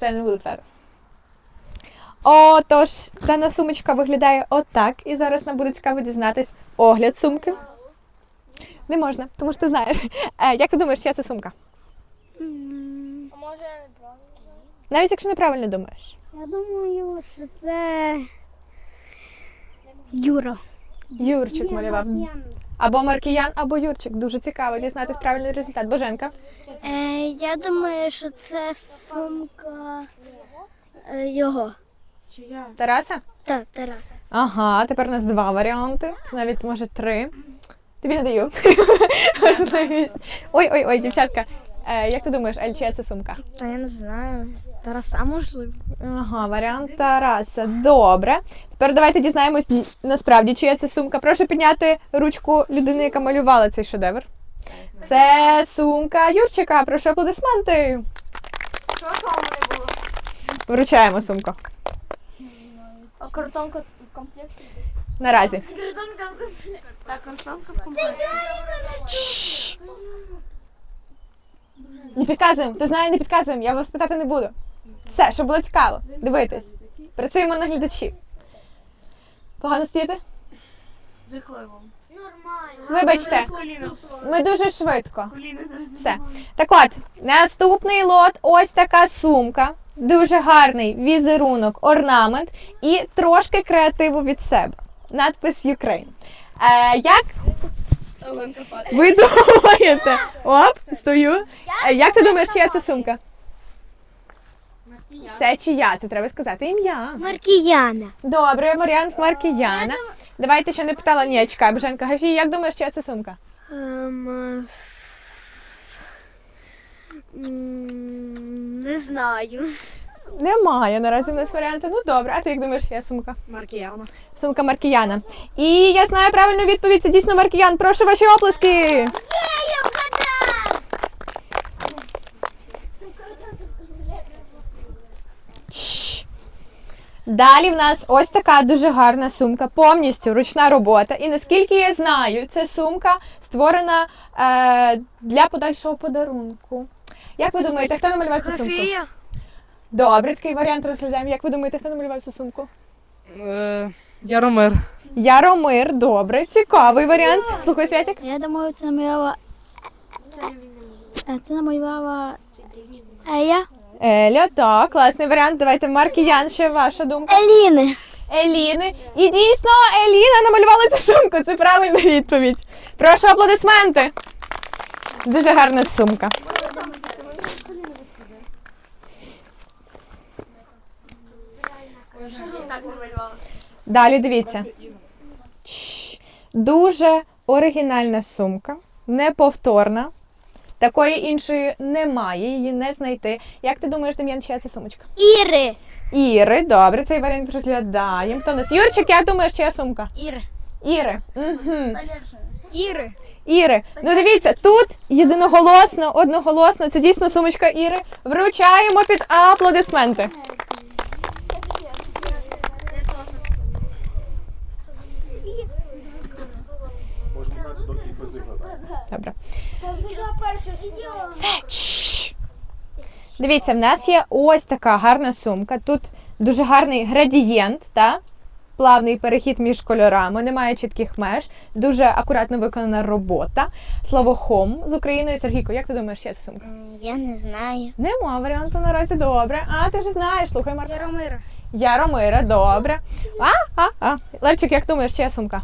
Це не буде так. Отож, дана сумочка виглядає отак. І зараз нам буде цікаво дізнатись огляд сумки. Не можна, тому що ти знаєш. Е, як ти думаєш, чия це сумка? А може я неправильно? Навіть якщо неправильно думаєш. Я думаю, що це Юра. Юрчик малював. Або Маркіян, або Юрчик. Дуже цікаво дізнатись правильний результат. Боженка. Е, я думаю, що це сумка е, його. Тараса? Так, Тараса. Ага, тепер у нас два варіанти. Навіть може три. Тобі не даю. Можливість. Ой, ой, ой, дівчатка. Е, як ти думаєш, Ель, чия це сумка? Та я не знаю. Тараса можливо. Ага, варіант Тараса. Добре. Тепер давайте дізнаємось насправді, чия це сумка. Прошу підняти ручку людини, яка малювала цей шедевр. Це сумка Юрчика. Прошу аплодисменти. Що саме не було? Вручаємо сумку. А картонка в комплекті? Наразі. Картонка в комплекті. Так, картонка в комплекті. Не підказуємо. Хто знає, не підказуємо. Я вас питати не буду. Все, щоб було цікаво. Дивитись. Працюємо на глядачі. Погано стоїте? Жахливо. Вибачте, ми дуже швидко. Коліна зараз Все. Так от, наступний лот ось така сумка. Дуже гарний візерунок, орнамент і трошки креативу від себе. Надпис Ukraine. Е, як ви думаєте? Оп, стою. Е, як ти думаєш, чия це сумка? Це чия? Це треба сказати ім'я. Маркіяна. Добре, варіант Маркіяна. Давайте ще не питала ні, чекай, Боженка Гафі, як думаєш, чия це сумка? Ем, е, м, не знаю. Немає наразі в нас варіанту. Ну добре, а ти як думаєш, чия сумка? Маркіяна. Сумка Маркіяна. І я знаю правильну відповідь, це дійсно Маркіян. Прошу ваші оплески. Далі в нас ось така дуже гарна сумка, повністю ручна робота. І наскільки я знаю, ця сумка створена е, для подальшого подарунку. Як ви думаєте, хто намалював цю сумку? Софія. Добре, такий варіант розглядаємо. Як ви думаєте, хто намалював цю сумку? Е, Яромир. Яромир, добре, цікавий варіант. Слухай, Святик. Я думаю, це намалювала. Це намалювала Ея. Еля, так, класний варіант. Давайте Маркіян, ще ваша думка. Еліни. Еліни. І дійсно Еліна намалювала цю сумку. Це правильна відповідь. Прошу аплодисменти. Дуже гарна сумка. Далі дивіться. Дуже оригінальна сумка, неповторна. Такої іншої немає, її не знайти. Як ти думаєш, Дем'ян, чия це сумочка? Іри. Іри, добре, цей варіант розглядаємо. Хто у нас? Юрчик, як думаєш, чия сумка? Іри. Іри. Угу. Іри. Іри. Ну дивіться, тут єдиноголосно, одноголосно, це дійсно сумочка Іри. Вручаємо під аплодисменти. Добре. Все. Дивіться, в нас є ось така гарна сумка. Тут дуже гарний градієнт, та? плавний перехід між кольорами, немає чітких меж, дуже акуратно виконана робота. Слово хом з Україною. Сергійко, як ти думаєш, ще сумка? Я не знаю. Нема варіанту наразі добре. А ти вже знаєш, слухай Марк. Яромира. Яромира, добре. А, а, а. Левчик, як думаєш, чия сумка?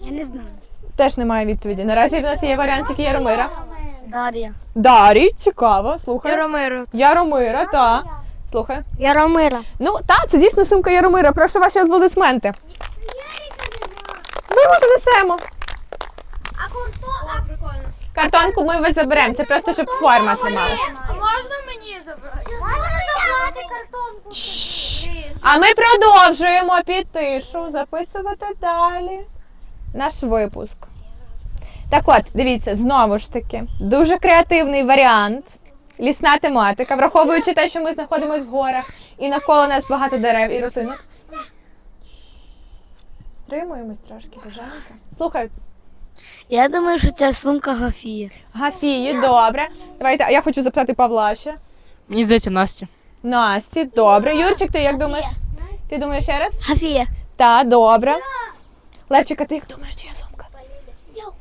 Я не знаю. Теж немає відповіді. Наразі в нас є варіант тільки Яромира. Дар'я. Дарі, цікаво, слухай. Яромиро. Яромира, та. Слухай. Яромира. Ну, та, це дійсно сумка Яромира. Прошу ваші аплодисменти. Ми його занесемо. О, прикольно. Картонку ми вас заберемо. Це просто щоб форма трималася. Можна мені забрати? Можна забрати картонку? А ми продовжуємо під тишу записувати далі наш випуск. Так от, дивіться, знову ж таки, дуже креативний варіант. Лісна тематика, враховуючи те, що ми знаходимося в горах і навколо нас багато дерев і рослинок. Стримуємось трошки, бажанка. Слухай, Я думаю, що це сумка Гафії. Гафії, добре. Давайте, а я хочу запитати Павла ще. Мені здається, Настя. Насті, добре. Юрчик, ти як думаєш? Ти думаєш ще раз? Гафія. Та, добре. Левчика, ти як думаєш, чия сумка?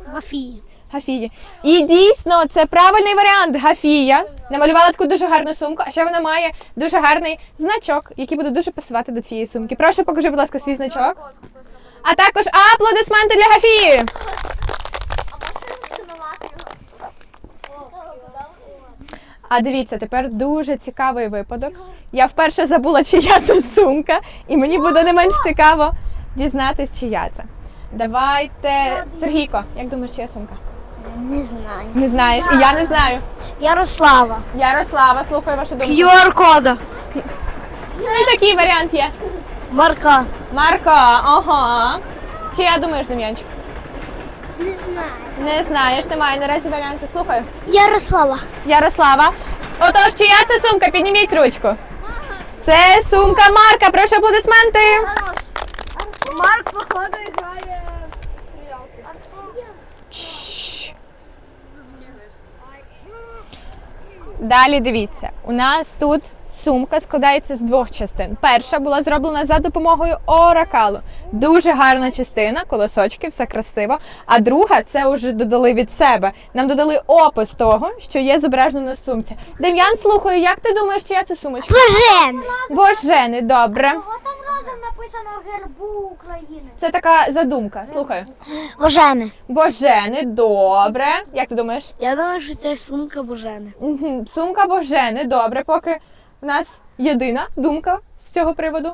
Гафія. Гафії. І дійсно, це правильний варіант. Гафія намалювала таку дуже гарну сумку, а ще вона має дуже гарний значок, який буде дуже пасувати до цієї сумки. Прошу, покажи, будь ласка, свій значок. А також аплодисменти для Гафії. А дивіться, тепер дуже цікавий випадок. Я вперше забула, чия це сумка, і мені буде не менш цікаво дізнатись, чия це. Давайте, Сергійко, як думаєш, чия сумка? Не знаю. Не знаєш, і я не знаю. Ярослава. Ярослава, слухаю вашу думку. QR-кода. І такий варіант є. Марка. Марко, ага. Чи я думаєш, Дем'янчик? Не знаю. Не знаєш, немає наразі варіанти. Слухаю. Ярослава. Ярослава. Отож, чия це сумка? Підніміть ручку. Це сумка Марка. Прошу аплодисменти. Марк, походу, Далі дивіться, у нас тут сумка складається з двох частин. Перша була зроблена за допомогою оракалу. Дуже гарна частина, колосочки, все красиво. А друга це вже додали від себе. Нам додали опис того, що є зображено на сумці. Дем'ян, слухаю, як ти думаєш, чия це сумочка? Божен. Божени, добре. Кого там разом написано гербу України? Це така задумка. Слухаю. Божени. Божени, добре. Як ти думаєш? Я думаю, що це сумка Божени. Мгм. Сумка Божени, добре, поки в нас єдина думка з цього приводу.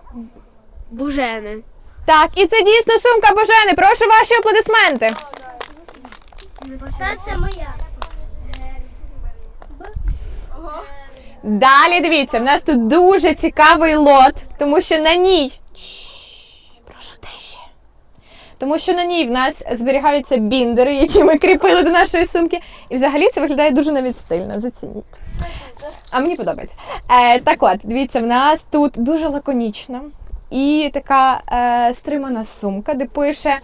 Божени. Так, і це дійсно сумка Божени. Прошу ваші аплодисменти. Це, моя. Далі дивіться, в нас тут дуже цікавий лот, тому що на ній. Прошу тиші. Тому що на ній в нас зберігаються біндери, які ми кріпили до нашої сумки. І взагалі це виглядає дуже навіть стильно. Зацініть. А мені подобається. Е, так от, дивіться, в нас тут дуже лаконічна і така е, стримана сумка, де пише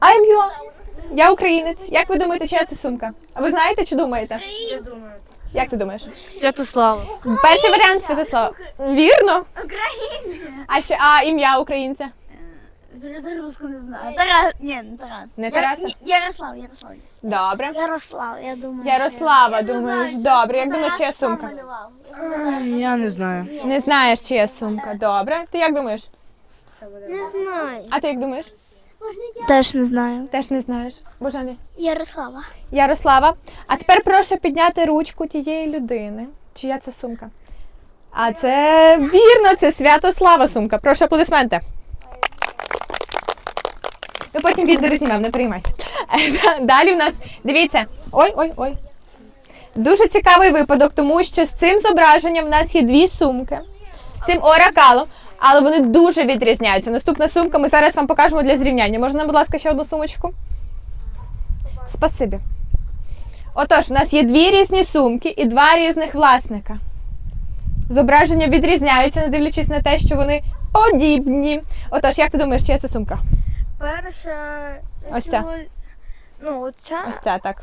I'm you. Я українець. Як ви думаєте, чия це сумка? А ви знаєте чи думаєте? Як ти думаєш? Святослава. Перший варіант Святослава. Вірно? А ще а ім'я українця? Загрузку не знаю. Тарас. Ні, не Тарас. Не Тараса? Ярослав, Ярослав. Добре. Ярослав, я думаю. Ярослава, думаєш, добре. Як думаєш, чия сумка? Я не знаю. Не знаєш, чия сумка. Добре. Ти як думаєш? Не знаю. А ти як думаєш? Теж не знаю. Теж не знаєш. Божані. Ярослава. Ярослава. А тепер прошу підняти ручку тієї людини. Чия це сумка? А це вірно, це Святослава сумка. Прошу аплодисменти. Ми потім відео знімемо, не переймайся. Е, Далі в нас, дивіться, ой, ой, ой. Дуже цікавий випадок, тому що з цим зображенням в нас є дві сумки. З цим оракалом, але вони дуже відрізняються. Наступна сумка ми зараз вам покажемо для зрівняння. Можна, будь ласка, ще одну сумочку? Спасибі. Отож, у нас є дві різні сумки і два різних власника. Зображення відрізняються, не дивлячись на те, що вони подібні. Отож, як ти думаєш, чия це сумка? Перша. Ось ця. Ну, оця Ось ця так.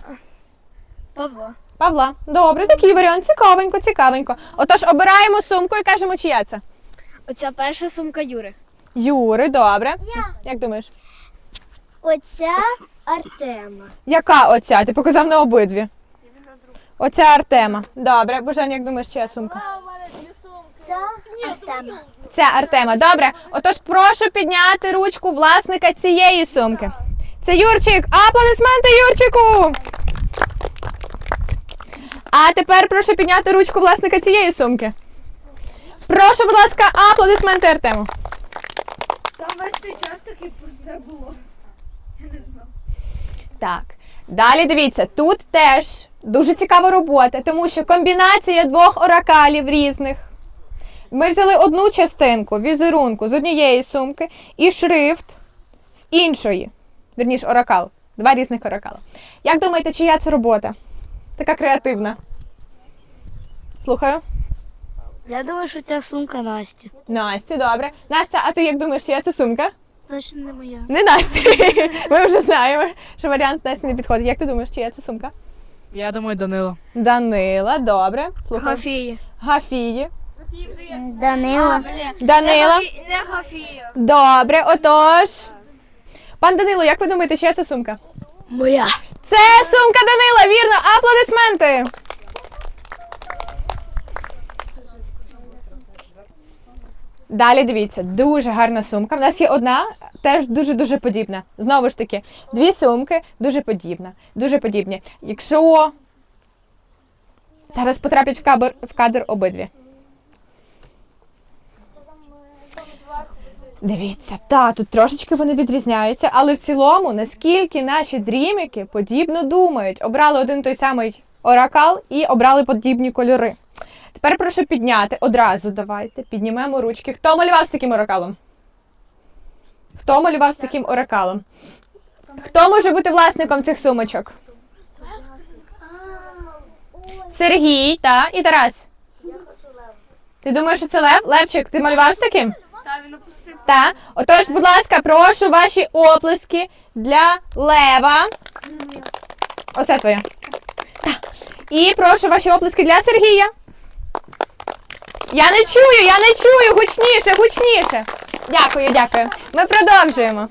Павло. Павла. Добре, такий варіант. Цікавенько, цікавенько. Отож, обираємо сумку і кажемо, чия це. Оця перша сумка Юри. Юри, добре. Як думаєш? Оця Артема. Яка оця? Ти показав на обидві. Оця Артема. Добре. Божен, як думаєш, чия сумка? Ця Артема. Це Артема. Добре. Отож, прошу підняти ручку власника цієї сумки. Це Юрчик. Аплодисменти Юрчику. А тепер прошу підняти ручку власника цієї сумки. Прошу, будь ласка, аплодисменти Артему. Там весь цей час таки пусте було. Я не знаю. Так. Далі дивіться, тут теж дуже цікава робота, тому що комбінація двох оракалів різних. Ми взяли одну частинку візерунку з однієї сумки і шрифт з іншої. Вірніше, оракал. Два різних оракала. Як думаєте, чия це робота? Така креативна. Слухаю. Я думаю, що ця сумка Насті. Настя, добре. Настя, а ти як думаєш, чия це сумка? Точно не моя. Не Настя. Ми вже знаємо, що варіант Насті не підходить. Як ти думаєш, чия це сумка? Я думаю, Данило. Данила, добре. Слухаю. Гафія. Гафії. Данила. Данила. Не Хафія. Добре, отож. Пан Данило, як ви думаєте, чия це сумка? Моя. Це сумка Данила, вірно, аплодисменти. Далі дивіться, дуже гарна сумка. У нас є одна, теж дуже-дуже подібна. Знову ж таки, дві сумки дуже подібна, дуже подібні. Якщо зараз потраплять в кадр, в кадр обидві. Дивіться, та тут трошечки вони відрізняються, але в цілому, наскільки наші дрімики подібно думають, обрали один той самий оракал і обрали подібні кольори. Тепер прошу підняти одразу. Давайте піднімемо ручки. Хто малював з таким оракалом? Хто малював з таким оракалом? Хто може бути власником цих сумочок? Сергій, та і Тарас. Ти думаєш, що це Лев? Левчик, ти малював з таким? Так. Отож, будь ласка, прошу ваші оплески для Лева. Оце твоє. Так. І прошу ваші оплески для Сергія. Я не чую, я не чую. Гучніше, гучніше. Дякую, дякую. Ми продовжуємо.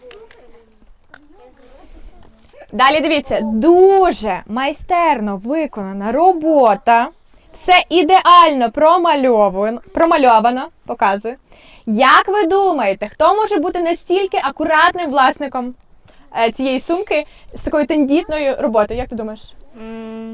Далі дивіться, дуже майстерно виконана робота. Все ідеально промальовано, промальовано, показую. Як ви думаєте, хто може бути настільки акуратним власником е, цієї сумки з такою тендітною роботою? Як ти думаєш?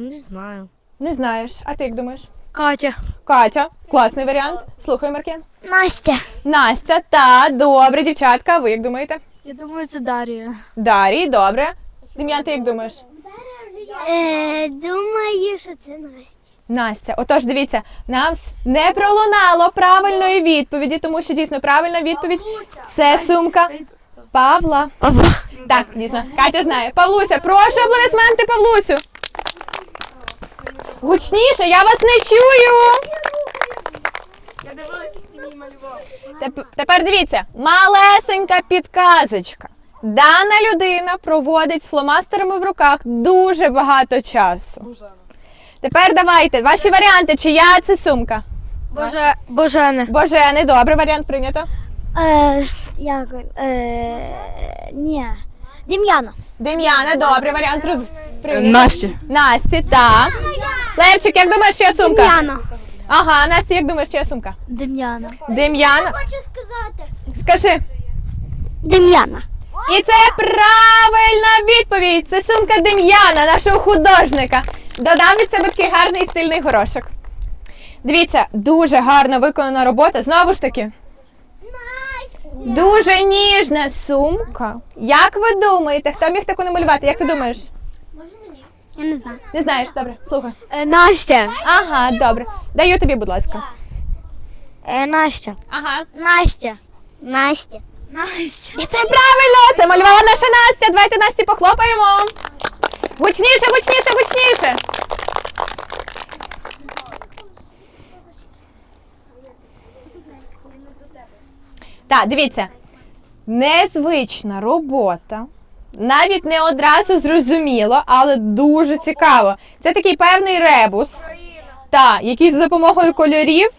Не знаю. Не знаєш. А ти як думаєш? Катя. Катя, класний варіант. Слухай, Маркен. Настя. Настя, та добре, дівчатка. Ви як думаєте? Я думаю, це Дар'я. Дарій, добре. Дем'ян, ти як думаєш? Е, думаю, що це Настя. Настя, отож, дивіться, нам не пролунало правильної відповіді, тому що дійсно правильна відповідь це сумка Павла. Павла. Так, дійсно, Катя знає. Павлуся, прошу аплодисменти Павлусю. Гучніше, я вас не чую. Теп- Тепер дивіться, малесенька підказочка. Дана людина проводить з фломастерами в руках дуже багато часу. Тепер давайте, ваші варіанти, чия це сумка? Боже, Божене. Боже, не добре, варіант прийнято. Е, як? Е, ні. Дем'яна. Дем'яна, добре, варіант роз... прийнято. Настя. Насті, так. Левчик, як думаєш, чия сумка? Дем'яна. Ага, Настя, як думаєш, чия сумка? Дем'яна. Дем'яна. Хочу сказати. Скажи. Дем'яна. І це правильна відповідь. Це сумка Дем'яна, нашого художника. Додав від себе такий гарний стильний горошок. Дивіться, дуже гарно виконана робота. Знову ж таки. Дуже ніжна сумка. Як ви думаєте, хто міг таку намалювати? Як ти думаєш? Я не знаю. Не знаєш, добре, слухай. Е, Настя. Ага, добре. Даю тобі, будь ласка. Е, Настя. Ага. Настя. Настя. Настя. І це правильно! Це малювала наша Настя. Давайте Насті похлопаємо. Гучніше, гучніше, гучніше. Так, дивіться. Незвична робота. Навіть не одразу зрозуміло, але дуже цікаво. Це такий певний ребус, та, який за допомогою кольорів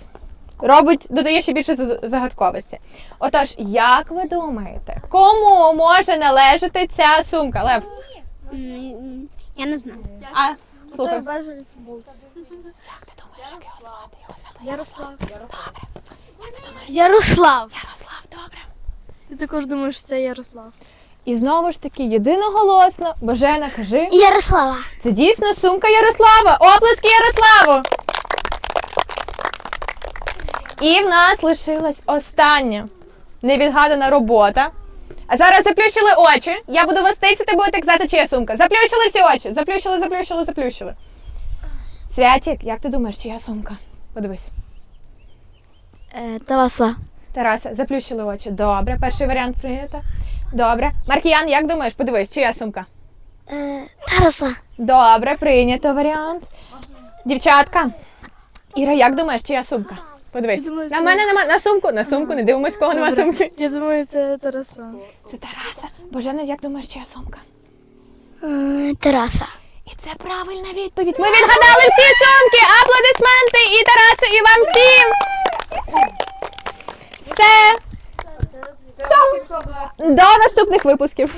робить, додає ще більше за- загадковості. Отож, як ви думаєте, кому може належати ця сумка? Лев, Я не знаю. а слухай. Як Як ти думаєш, як його звати? Його звати Ярослав. Ярослав. Ярослав, добре. Ти також думаєш, що це Ярослав. І знову ж таки, єдиноголосно, Божена, кажи, Ярослава. це дійсно сумка Ярослава. Оплески Ярославу! І в нас лишилась остання невідгадана робота. А зараз заплющили очі. Я буду вас тицяти, будете казати, чия сумка. Заплющили всі очі. Заплющили, заплющили, заплющили. Святік, як ти думаєш, чия сумка? Подивись. Е, Тараса. Тараса, заплющили очі. Добре, перший варіант прийнято. Добре. Маркіян, як думаєш, подивись, чия сумка? Е, Тараса. Добре, прийнято варіант. Дівчатка. Іра, як думаєш, чия сумка? Подивись. Думаю, На мене нема на сумку, на сумку, не дивимось, кого нема сумки. Я думаю, це Тараса. Це Тараса. Божена, як думаєш, чия сумка? Е, Тараса. І це правильна відповідь. Ми відгадали всі сумки. Аплодисменти і Тарасу, і вам всім. Все. До наступних випусків.